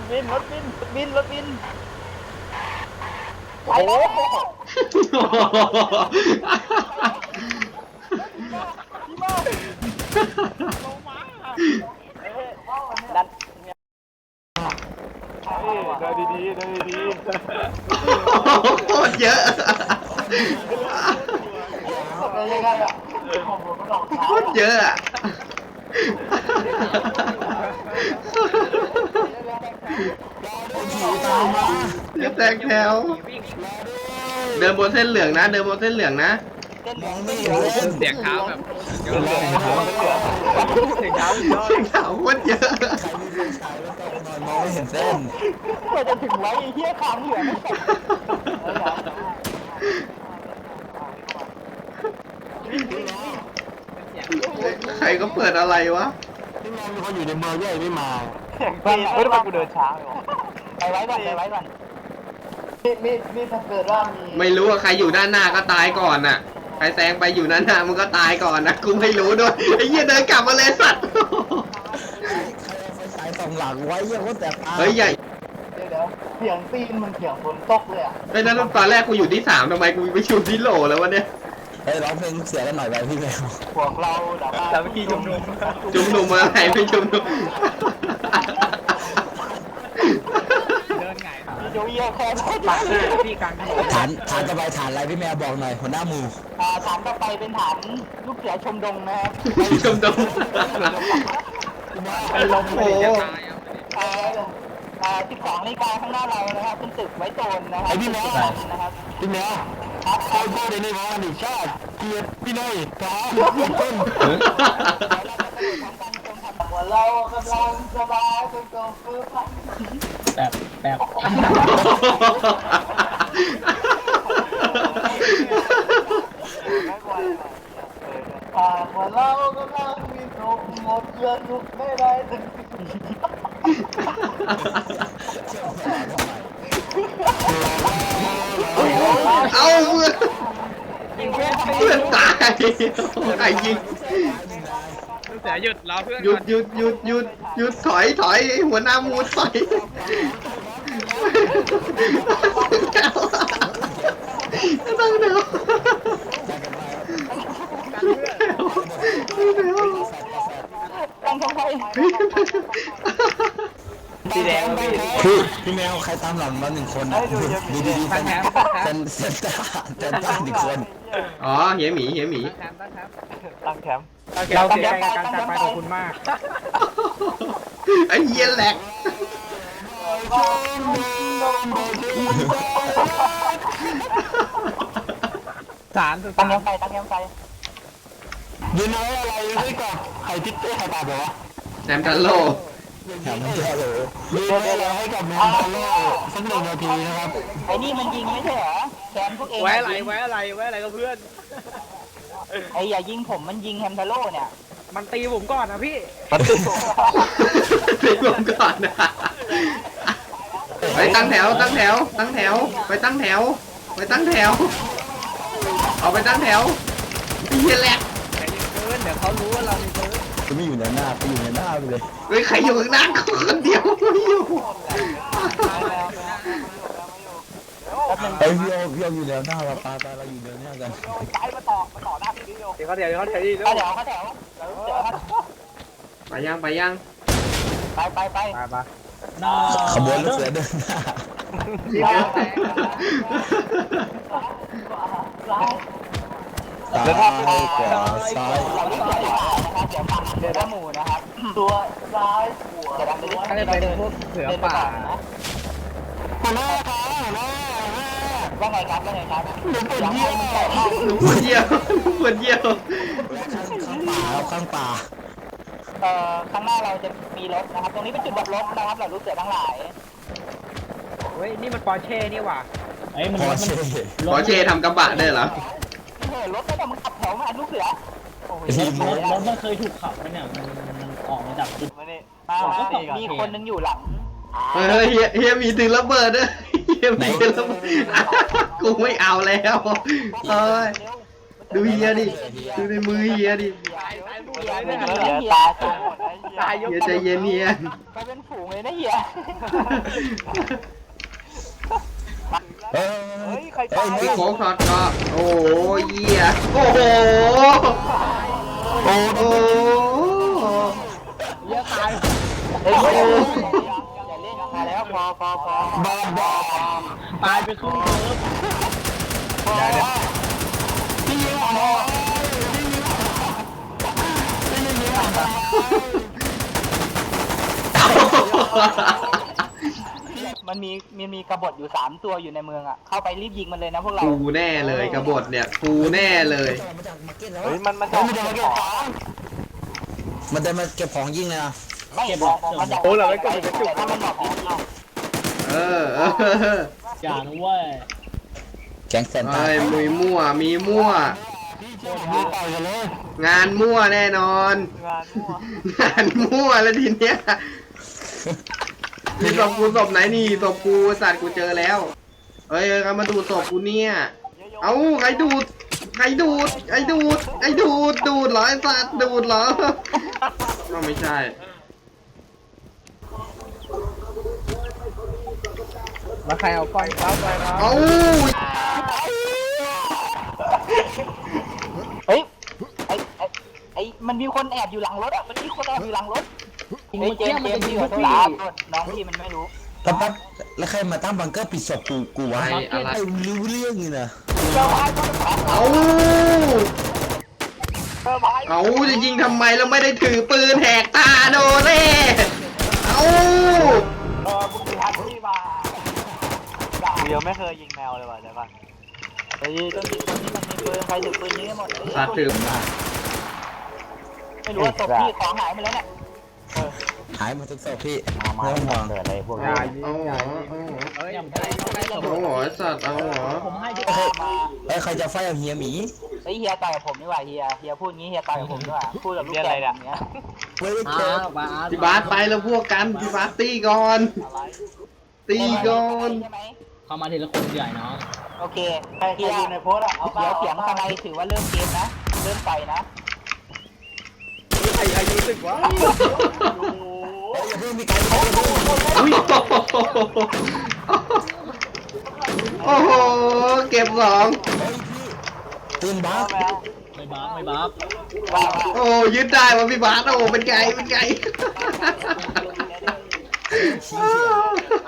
ถบินรถบินรถบินรถบินโอ้โหดันเอ้ยเดินดีๆเดินดีโคตรเยอะๆเป็นยังไงอะโคตรเยอะอะ อย่าแตกแถว เดินบนเส้นเหลืองนะ เดินบนเส้นเหลืองนะเสียงเท้าแบบเสียงเท้าเสียงเท้าเส้นขาวโคตรเยอะมองไม่เห็นเส้นเพื่อจะถึงไว้ไอ้เหี้ยขางเหลืองไม่ตกใครก็เปิดอะไรวะที่งานมีคนอยู่ในเมืองด้วยไม่มาเสียงตีนเฮ้ยทำไมกูเดินช้าเลยวะ ไปไว้ก่อนไปไว้ก่อนนี่นี่นี่ถ้าเกิดว่ามีไม่รู้ว่าใครอยู่ด้านหน้าก็ตายก่อนน่ะ ใครแซงไปอยู่ด้านหน้ามันก็ตายก่อนนะกูไม่รู้ด้วยไอ้เหี้ยเดินกลับมาเลยสัตว์ใครเอาไฟฉายส่องหลังไว้เหี้ยังก็แต่ตาเฮ้ยใหญ่เดี๋ยวเดี๋ยวเสียงตีนมันเสียงฝนตกเลยอะไอ้นั้นตอนแรกกูอยู่ที่สามทำไมกูไปอยู่ที่โหลแล้ววะเนี่ยเฮ้ยร้องเพลงเสียกันหน่อยไปพี่แมวพวกเราแต่ว่าแต่เมื่อกี้จุ่มนุม จุ่มหนุ่มอะไรไม่จุ่มหนุ่มเดิ นไงโยเยแค่ปาดหน้าพี่กลางถนนฐานฐานต่อไปฐานอะไรพี่แมวบอกหน่อยหัวหน้าหมู่อ่าฐานต่อไปเป็นฐานลูกเสือชมดงนะครับจุ่มหนุ่มเป็นลมเลยจะตายเอาอ่าอ่า12นาฬิกาข้างหน้าเรานะครับเป็นตึกไว้โจรนะครับไอพี่แมวนะครับพี่แมวครับโคตรโคตรในวันอีกชาติเกียรติพี่น้อยตาเพร้อมต้นหัวเรากำลังสบายจนเกิดฟื้นพัน แบบแบบไม่ไหวอ่าหัวเรากำลังมีสุขหมดเยือนลุกไม่ได้ถึงเอาเพื่อนยิงเพื่อนเพื่อนตายไอ้ยิงเสียหยุดรอเพื่อนหยุดหยุดหยุดหยุดหยุดถอยถอยไอ้หัวหน้าหมูถอยตั้งแถวตั้งแถวตั้งทำไมสีแดงพี่พี่พี่แมวใครตามหลังมาหนึ่งคนนะดีดีดีตั้งแถมเซนเซนต้าเซนต้าหนึ่งคนอ๋อเฮียหมีเฮียหมีตั้งแถมตั้งแถม เราเสียใจกับการจากไปของคุณมาก ไอ้เฮียแหลกสารสุดตั้งสารยังไฟตั้งยังไฟยืนเอาอะไรด้วยกับใครทิศเต้ใครตาบอกว่าแซมทันโลแถมไม่ใช่เลยยืนอะไรให้กับแมวตาโล่สักหนึ่งนาทีนะครับไอ้นี่มันยิงไม่ใช่เหรอแคมพวกเองไว้อะไรไว้อะไรไว้อะไรกับเพื่อน ไอ้อย่ายิงผมมันยิงแฮมทาโร่เนี่ย มันตีผมก่อนนะพี่ไปรวมก่อนนะไปตั้งแถวตั้งแถว ตั้งแถว ไปตั้งแถว ไปตั้งแถว เอาไปตั้งแถวไอ้เฮียแหลกแต่ยิงเกินเดี๋ยวเขารู้ว่าเรามีปืนจะไม่อยู่ในหน้าไปอยู่ในหน้าไปเลยเฮ้ยใครอยู่ข้างหน้ากูคนเดียวไม่อยู่แป๊บนึง ไอ้พี่โอพี่โออยู่แนวหน้าเราปาตาเราอยู่แนวหน้ากันไปมาต่อมาต่อหน้าพี่ดิโอเดี๋ยวเขาเดี๋ยวเขาเดี๋ยวเขาแถวเขาแถวเดี๋ยวไปยังไปยังไปไปไปไปไปขบวนลูกเสือเดินหน้าซ้ายขวาซ้ายเราเรียกเสือดีกว่านะครับเดี๋ยวฟังเดี๋ยวหมูนะครับตัวซ้ายหัวเดี๋ยวดังไปดิก็จะเป็นพวกเสือป่าหัวหน้าครับหัวหน้า ว่าไงครับว่าไงครับหนูปวดเยี่ยมหนูปวดเยี่ยวหนูปวดเยี่ยวข้างป่าครับข้างป่าเอ่อข้างหน้าเราจะมีรถนะครับ ตรงนี้เป็นจุดดับรถนะครับเหล่าลูกเสือทั้งหลายเฮ้ยนี่มันปอร์เช่นี่หว่าพอเช่ขอเชทำกระบะได้เหรอเฮ้ยรถก็ต้องมึงขับแถวมาลูกเสือโอ้ยทีมรถรถมันเคยถูกขับไหมเนี่ยมันมันออกมาจากจุดมาเนี่ยมามามีคนหนึงอยู่หลังเฮ้ยเฮียเฮียมีถึงระเบิดด้วย เฮียมีถึงระเบิดกูไม่เอาแล้วเฮ้ยดูเฮียดิดูในมือเฮียดิเเฮียไม่ดีนะเฮียตายตัวหมดนะเฮียตายยกเฮียใจเย็นเฮียไปเป็นฝูงเลยนะเฮียเฮ้ยเฮ้ยใครเฮ้ตายยนี่พี่โค้กถอดก็โอ้โหเฮียโอ้โหโอ้โอ้โหเหี้ยตายเฮ้ยอ พอพอพอบอมบอมตายไปครึ่งเซิร์ฟพอพี่ยิงออกมาพี่ยิงออกมามันมีมีมีกระบฏอยู่สามตัวอยู่ในเมืองอะ เข้าไปรีบยิงมันเลยนะพวกเรากูแน่เลยกบฏเนี่ยกูแน่เลยมาจากมาร์เก็ตแล้วเฮ้ยมันมันเฮ้ยมันจะมาเก็บของมันจะมาเก็บของยิงเลยอะไม่บอกมันอยากแต่ถ้ามันบอกของเอา เออเอออย่านะเว้ยแก๊งแซนต้าเอ้ยมีมั่วมีมั่วพี่ต่อยกันเลยงานมั่วแน่นอน งานมั่วงานมั่วแล้วทีเนี้ยนี่ศพกูศพไหนนี่ศพกูสัตว์กูเจอแล้วเฮ้ยใครมาดูศพกูเนี่ย เอ้าใครดูดใครดูดใครดูดใครดูดดูดเหรอไอ้สัตว์ดูดเหรอก็ไม่ใช่ แล้วใครเอาก้อนเข้าไปครับเอ้าเฮ้ยไอไอไอมันมีคนแอบอยู่หลังรถอะมันมีคนแอบอยู่หลังรถไอเจมส์เจมส์พี่ขอโทษนะน้องพี่มันไม่รู้แล้วปั๊บแล้วใครมาตั้งบังเกอร์ปิดศพกูกูวะไอ้อะไรไอ้รู้เรื่องนี่นะเจ้าพายก็ถามเอ้าเจ้าพายเอ้าจะยิงทำไมแล้วไม่ได้ถือปืนแหกตาโดนเน่เอ้า เดียวไม่เคยยิงแมวเลยว่ะเดี๋ยวก่อนเฮ้ยต้นนี้ต้นนี้มันมีปืนใครถือปืนนี้หมดสัตว์ถือไม่รู้ว่าศพพี่ของหายไปแล้วเนี่ยหายหมดทุกศพพี่ไม่ต้องห่วงอย่ายิงเอาเหรอย่าอยิงเอาเหรอเฮ้ยอย่างไรเอาไปศพเอาเหรอไอ้สัตว์เอาเหรอผมให้ที่มาเอ้ยใครจะไฟเอาเฮียหมีเฮ้ยเฮียต่อยกับผมนี่หว่าเฮียเฮียพูดงี้เฮียต่อยกับผมนี่หว่าพูดกับลูกแกแบบเนี้ยไม่ได้อ้าเจ็บวบาสพี่บาสไปแล้วพวกกันพี่บาสตีก่อนอะไรตีก่อนใช่ไหม เข้ามาทีละคนใหญ่เนาะโอเคเฮียในโพสอะเดี๋ยวเสียงทนายถือว่าเริ่มเกมนะ เริ่มต่อยนะใครอายุสึกวะเฮ้ยอย่าเพิ่งมีการโอ้โหอุ๊ยโอ้โห เก็บสองปืนบักไม่บัฟไม่บัฟว่าโอ้ยึดได้ว่ะพี่บาสโอ้เป็นไงเป็นไง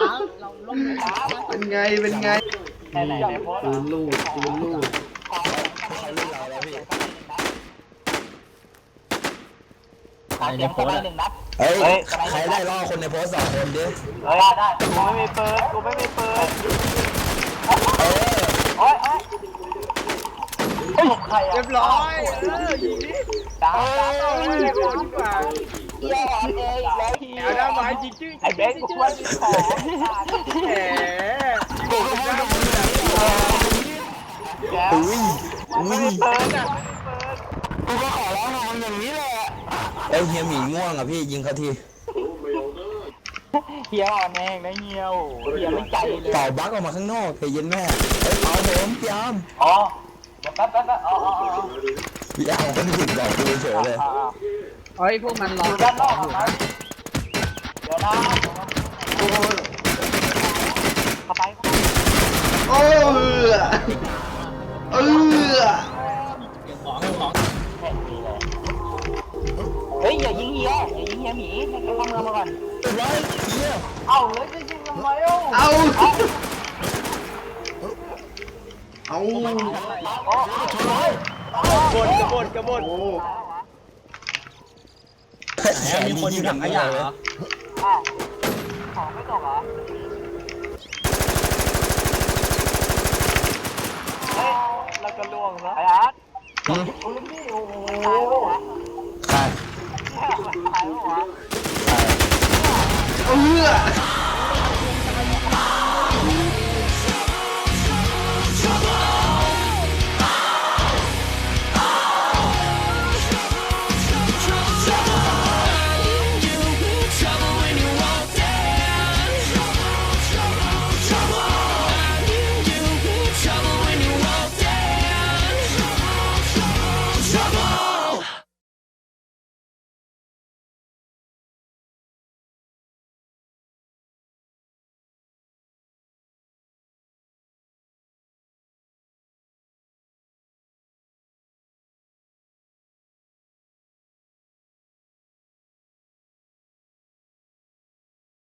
อ้าว เราล้มเลยนะเป็นไง เป็นไงไหนไหนในโพสปืนลูดปืนลูดขอเสียงทนายหนึ่งนัดเฮ้ย ใครได้ล่อคนในโพสต์สองคนดิเฮ้ยได้กูไม่มีปืนกูไม่มีปืนเออโอ้ยโอ้ยเฮ้ยใครอะเรียบร้อยเออยิงดิดาวดาวเออโดนกว่าเฮียอ่อนเองแล้ว เฮียเอาด้านไม้จริงจริงไอ้เบนกูว่ามีของแหมแกอุ้ยอุ้ไม่ยมีปืนอะกูก็ขอร้องทำอย่างนี้แหละเอ้ยเฮียหมีง่วงอะพี่ยิงเขาทีเฮียอ่อนเองนะเฮียวเฮียไม่ใจเลยเป่าบักออกมาข้างนอกเคยเย็นแม่เอ้ยเป่าผมพี่อาร์มอ๋อเดี๋ยวแป๊บแป๊บแป๊บอ๋ออ๋ออ๋อพี่อาร์มก็ถึงบอกกูเฉยๆเลยอ๋ออ๋อเฮ้ยพวกมันรออยู่ด้านนอกนะเดี๋ยวนะ เข้าไปโอ้เออเออเก็บของเก็บของเฮ้ยอย่ายิงเฮียอย่ายิงเฮียหมีให้เขาเข้าเมืองมาก่อนเรียบร้อยเฮียเอาแล้วจะยิงทำไมเอ้าเอาเอาเอาโอ้กบฏกบฏกบฏโอ้แขแหมมีคนอยู่ถังขยะเหรอ ของไม่ตกเหรอ เฮ้ย เราก็ล่วงแล้วไอ้อาร์ตอืมโอ้ยนี่โอ้โหตายปะวะใช่ตายปะวะ เออ